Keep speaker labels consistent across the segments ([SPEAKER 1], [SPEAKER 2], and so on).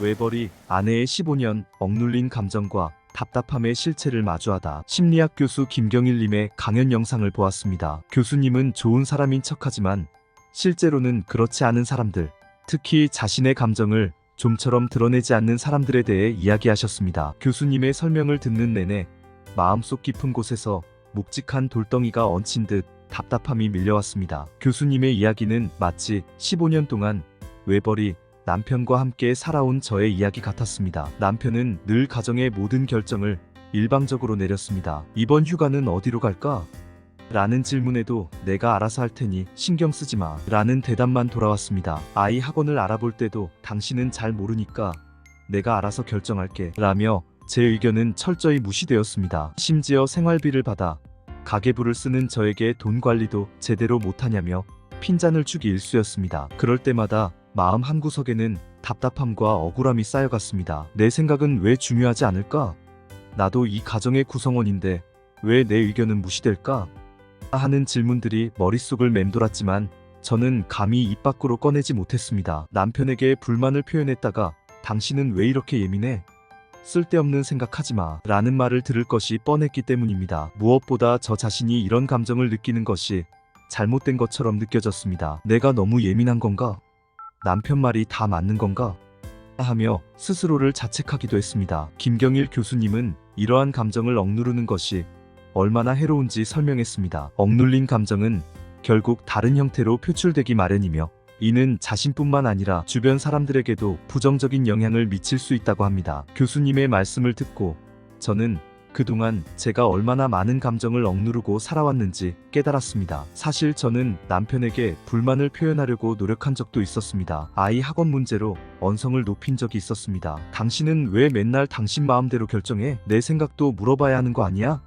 [SPEAKER 1] 외벌이 아내의 15년 억눌린 감정과 답답함의 실체를 마주하다 심리학 교수 김경일님의 강연 영상을 보았습니다. 교수님은 좋은 사람인 척하지만 실제로는 그렇지 않은 사람들, 특히 자신의 감정을 좀처럼 드러내지 않는 사람들에 대해 이야기하셨습니다. 교수님의 설명을 듣는 내내 마음속 깊은 곳에서 묵직한 돌덩이가 얹힌 듯 답답함이 밀려왔습니다. 교수님의 이야기는 마치 15년 동안 외벌이 남편과 함께 살아온 저의 이야기 같았습니다. 남편은 늘 가정의 모든 결정을 일방적으로 내렸습니다. 이번 휴가는 어디로 갈까? 라는 질문에도 내가 알아서 할 테니 신경 쓰지 마. 라는 대답만 돌아왔습니다. 아이 학원을 알아볼 때도 당신은 잘 모르니까 내가 알아서 결정할게. 라며 제 의견은 철저히 무시되었습니다. 심지어 생활비를 받아 가계부를 쓰는 저에게 돈 관리도 제대로 못하냐며 핀잔을 주기 일쑤였습니다. 그럴 때마다 마음 한구석에는 답답함과 억울함이 쌓여갔습니다. 내 생각은 왜 중요하지 않을까? 나도 이 가정의 구성원인데 왜 내 의견은 무시될까? 하는 질문들이 머릿속을 맴돌았지만 저는 감히 입 밖으로 꺼내지 못했습니다. 남편에게 불만을 표현했다가 당신은 왜 이렇게 예민해? 쓸데없는 생각하지 마. 라는 말을 들을 것이 뻔했기 때문입니다. 무엇보다 저 자신이 이런 감정을 느끼는 것이 잘못된 것처럼 느껴졌습니다. 내가 너무 예민한 건가? 남편 말이 다 맞는 건가? 하며 스스로를 자책하기도 했습니다. 김경일 교수님은 이러한 감정을 억누르는 것이 얼마나 해로운지 설명했습니다. 억눌린 감정은 결국 다른 형태로 표출되기 마련이며 이는 자신뿐만 아니라 주변 사람들에게도 부정적인 영향을 미칠 수 있다고 합니다. 교수님의 말씀을 듣고 저는 그동안 제가 얼마나 많은 감정을 억누르고 살아왔는지 깨달았습니다. 사실 저는 남편에게 불만을 표현하려고 노력한 적도 있었습니다. 아이 학원 문제로 언성을 높인 적이 있었습니다. 당신은 왜 맨날 당신 마음대로 결정해? 내 생각도 물어봐야 하는 거 아니야?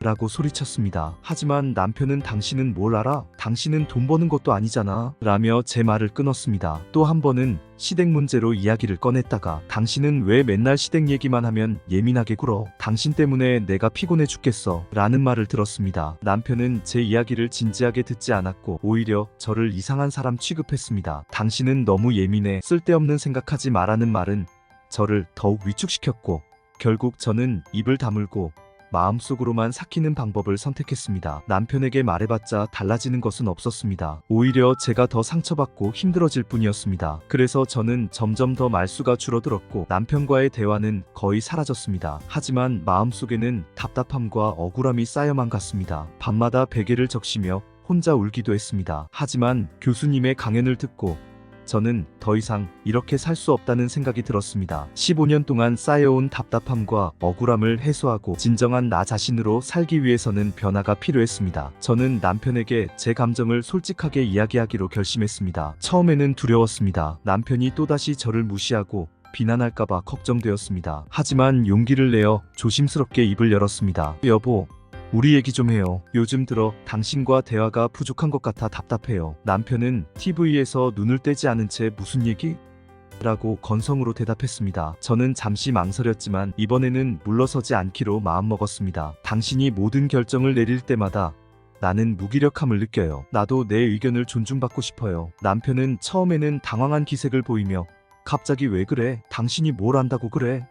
[SPEAKER 1] 라고 소리쳤습니다. 하지만 남편은 당신은 뭘 알아? 당신은 돈 버는 것도 아니잖아. 라며 제 말을 끊었습니다. 또 한 번은 시댁 문제로 이야기를 꺼냈다가 당신은 왜 맨날 시댁 얘기만 하면 예민하게 굴어? 당신 때문에 내가 피곤해 죽겠어. 라는 말을 들었습니다. 남편은 제 이야기를 진지하게 듣지 않았고 오히려 저를 이상한 사람 취급했습니다. 당신은 너무 예민해. 쓸데없는 생각하지 말라는 말은 저를 더욱 위축시켰고 결국 저는 입을 다물고 마음속으로만 삭히는 방법을 선택했습니다. 남편에게 말해봤자 달라지는 것은 없었습니다. 오히려 제가 더 상처받고 힘들어질 뿐이었습니다. 그래서 저는 점점 더 말수가 줄어들었고 남편과의 대화는 거의 사라졌습니다. 하지만 마음속에는 답답함과 억울함이 쌓여만 갔습니다. 밤마다 베개를 적시며 혼자 울기도 했습니다. 하지만 교수님의 강연을 듣고 저는 더 이상 이렇게 살 수 없다는 생각이 들었습니다. 15년 동안 쌓여온 답답함과 억울함을 해소하고 진정한 나 자신으로 살기 위해서는 변화가 필요했습니다. 저는 남편에게 제 감정을 솔직하게 이야기하기로 결심했습니다. 처음에는 두려웠습니다. 남편이 또다시 저를 무시하고 비난할까봐 걱정되었습니다. 하지만 용기를 내어 조심스럽게 입을 열었습니다. 여보, 우리 얘기 좀 해요. 요즘 들어 당신과 대화가 부족한 것 같아 답답해요. 남편은 TV에서 눈을 떼지 않은 채 무슨 얘기? 라고 건성으로 대답했습니다. 저는 잠시 망설였지만 이번에는 물러서지 않기로 마음먹었습니다. 당신이 모든 결정을 내릴 때마다 나는 무기력함을 느껴요. 나도 내 의견을 존중받고 싶어요. 남편은 처음에는 당황한 기색을 보이며 갑자기 왜 그래? 당신이 뭘 안다고 그래?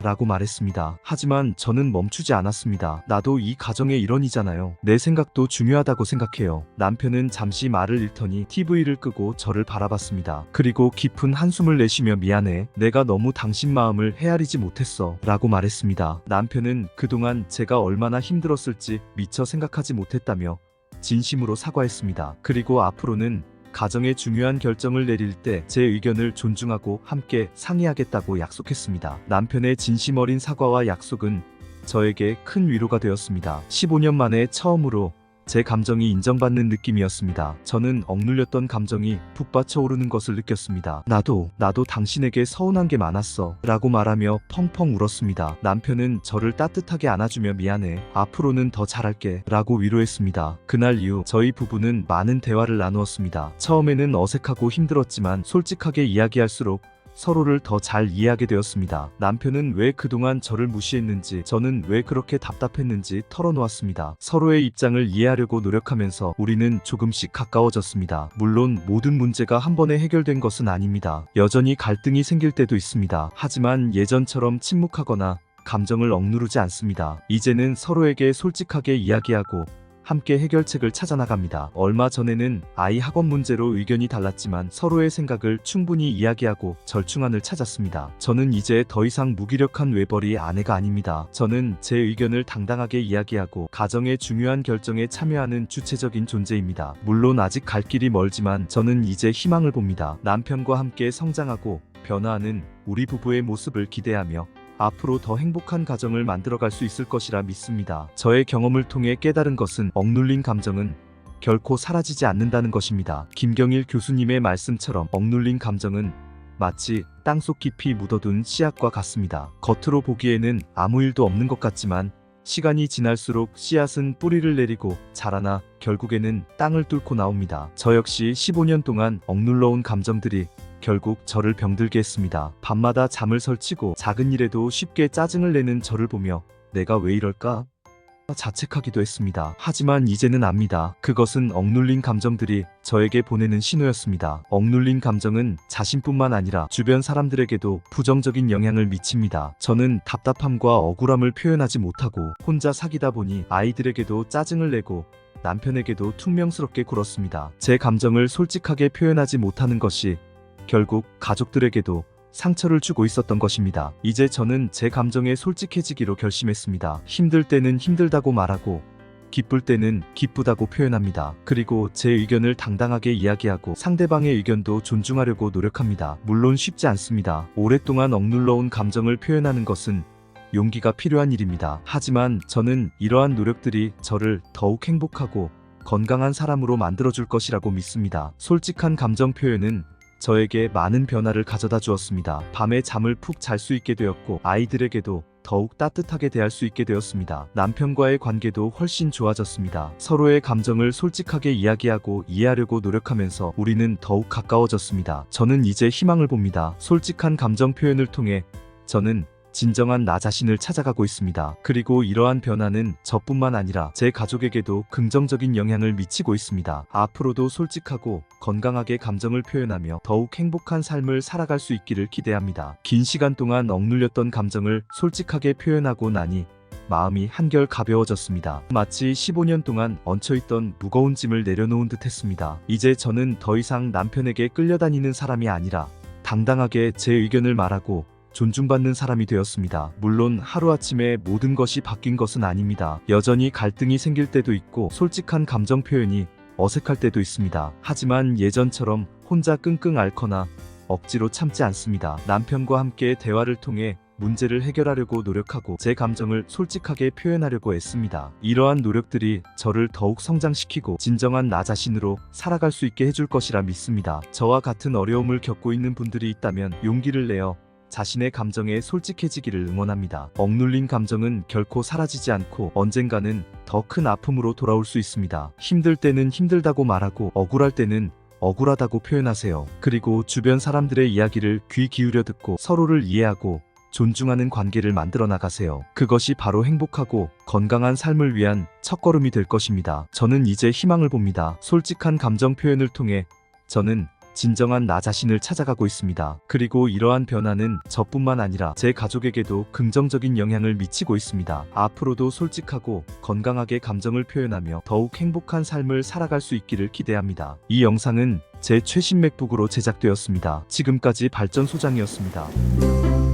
[SPEAKER 1] 라고 말했습니다. 하지만 저는 멈추지 않았습니다. 나도 이 가정의 일원이잖아요. 내 생각도 중요하다고 생각해요. 남편은 잠시 말을 잃더니 TV를 끄고 저를 바라봤습니다. 그리고 깊은 한숨을 내쉬며 미안해. 내가 너무 당신 마음을 헤아리지 못했어. 라고 말했습니다. 남편은 그동안 제가 얼마나 힘들었을지 미처 생각하지 못했다며 진심으로 사과했습니다. 그리고 앞으로는 가정의 중요한 결정을 내릴 때 제 의견을 존중하고 함께 상의하겠다고 약속했습니다. 남편의 진심 어린 사과와 약속은 저에게 큰 위로가 되었습니다. 15년 만에 처음으로 제 감정이 인정받는 느낌이었습니다. 저는 억눌렸던 감정이 북받쳐 오르는 것을 느꼈습니다. 나도, 나도 당신에게 서운한 게 많았어. 라고 말하며 펑펑 울었습니다. 남편은 저를 따뜻하게 안아주며 미안해. 앞으로는 더 잘할게. 라고 위로했습니다. 그날 이후 저희 부부는 많은 대화를 나누었습니다. 처음에는 어색하고 힘들었지만 솔직하게 이야기할수록 서로를 더 잘 이해하게 되었습니다. 남편은 왜 그동안 저를 무시했는지, 저는 왜 그렇게 답답했는지 털어놓았습니다. 서로의 입장을 이해하려고 노력하면서 우리는 조금씩 가까워졌습니다. 물론 모든 문제가 한 번에 해결된 것은 아닙니다. 여전히 갈등이 생길 때도 있습니다. 하지만 예전처럼 침묵하거나 감정을 억누르지 않습니다. 이제는 서로에게 솔직하게 이야기하고 함께 해결책을 찾아 나갑니다. 얼마 전에는 아이 학원 문제로 의견이 달랐지만 서로의 생각을 충분히 이야기하고 절충안을 찾았습니다. 저는 이제 더 이상 무기력한 외벌이 아내가 아닙니다. 저는 제 의견을 당당하게 이야기하고 가정의 중요한 결정에 참여하는 주체적인 존재입니다. 물론 아직 갈 길이 멀지만 저는 이제 희망을 봅니다. 남편과 함께 성장하고 변화하는 우리 부부의 모습을 기대하며 앞으로 더 행복한 가정을 만들어갈 수 있을 것이라 믿습니다. 저의 경험을 통해 깨달은 것은 억눌린 감정은 결코 사라지지 않는다는 것입니다. 김경일 교수님의 말씀처럼 억눌린 감정은 마치 땅속 깊이 묻어둔 씨앗과 같습니다. 겉으로 보기에는 아무 일도 없는 것 같지만 시간이 지날수록 씨앗은 뿌리를 내리고 자라나 결국에는 땅을 뚫고 나옵니다. 저 역시 15년 동안 억눌러온 감정들이 결국 저를 병들게 했습니다. 밤마다 잠을 설치고 작은 일에도 쉽게 짜증을 내는 저를 보며 내가 왜 이럴까? 자책하기도 했습니다. 하지만 이제는 압니다. 그것은 억눌린 감정들이 저에게 보내는 신호였습니다. 억눌린 감정은 자신뿐만 아니라 주변 사람들에게도 부정적인 영향을 미칩니다. 저는 답답함과 억울함을 표현하지 못하고 혼자 사귀다 보니 아이들에게도 짜증을 내고 남편에게도 퉁명스럽게 굴었습니다. 제 감정을 솔직하게 표현하지 못하는 것이 결국 가족들에게도 상처를 주고 있었던 것입니다. 이제 저는 제 감정에 솔직해지기로 결심했습니다. 힘들 때는 힘들다고 말하고 기쁠 때는 기쁘다고 표현합니다. 그리고 제 의견을 당당하게 이야기하고 상대방의 의견도 존중하려고 노력합니다. 물론 쉽지 않습니다. 오랫동안 억눌러온 감정을 표현하는 것은 용기가 필요한 일입니다. 하지만 저는 이러한 노력들이 저를 더욱 행복하고 건강한 사람으로 만들어줄 것이라고 믿습니다. 솔직한 감정 표현은 저에게 많은 변화를 가져다 주었습니다. 밤에 잠을 푹 잘 수 있게 되었고 아이들에게도 더욱 따뜻하게 대할 수 있게 되었습니다. 남편과의 관계도 훨씬 좋아졌습니다. 서로의 감정을 솔직하게 이야기하고 이해하려고 노력하면서 우리는 더욱 가까워졌습니다. 저는 이제 희망을 봅니다. 솔직한 감정 표현을 통해 저는 진정한 나 자신을 찾아가고 있습니다. 그리고 이러한 변화는 저뿐만 아니라 제 가족에게도 긍정적인 영향을 미치고 있습니다. 앞으로도 솔직하고 건강하게 감정을 표현하며 더욱 행복한 삶을 살아갈 수 있기를 기대합니다. 긴 시간 동안 억눌렸던 감정을 솔직하게 표현하고 나니 마음이 한결 가벼워졌습니다. 마치 15년 동안 얹혀있던 무거운 짐을 내려놓은 듯 했습니다. 이제 저는 더 이상 남편에게 끌려다니는 사람이 아니라 당당하게 제 의견을 말하고 존중받는 사람이 되었습니다. 물론 하루아침에 모든 것이 바뀐 것은 아닙니다. 여전히 갈등이 생길 때도 있고 솔직한 감정 표현이 어색할 때도 있습니다. 하지만 예전처럼 혼자 끙끙 앓거나 억지로 참지 않습니다. 남편과 함께 대화를 통해 문제를 해결하려고 노력하고 제 감정을 솔직하게 표현하려고 애씁니다. 이러한 노력들이 저를 더욱 성장시키고 진정한 나 자신으로 살아갈 수 있게 해줄 것이라 믿습니다. 저와 같은 어려움을 겪고 있는 분들이 있다면 용기를 내어 자신의 감정에 솔직해지기를 응원합니다. 억눌린 감정은 결코 사라지지 않고 언젠가는 더 큰 아픔으로 돌아올 수 있습니다. 힘들 때는 힘들다고 말하고 억울할 때는 억울하다고 표현하세요. 그리고 주변 사람들의 이야기를 귀 기울여 듣고 서로를 이해하고 존중하는 관계를 만들어 나가세요. 그것이 바로 행복하고 건강한 삶을 위한 첫걸음이 될 것입니다. 저는 이제 희망을 봅니다. 솔직한 감정 표현을 통해 저는 진정한 나 자신을 찾아가고 있습니다. 그리고 이러한 변화는 저뿐만 아니라 제 가족에게도 긍정적인 영향을 미치고 있습니다. 앞으로도 솔직하고 건강하게 감정을 표현하며 더욱 행복한 삶을 살아갈 수 있기를 기대합니다. 이 영상은 제 최신 맥북으로 제작되었습니다. 지금까지 발전소장이었습니다.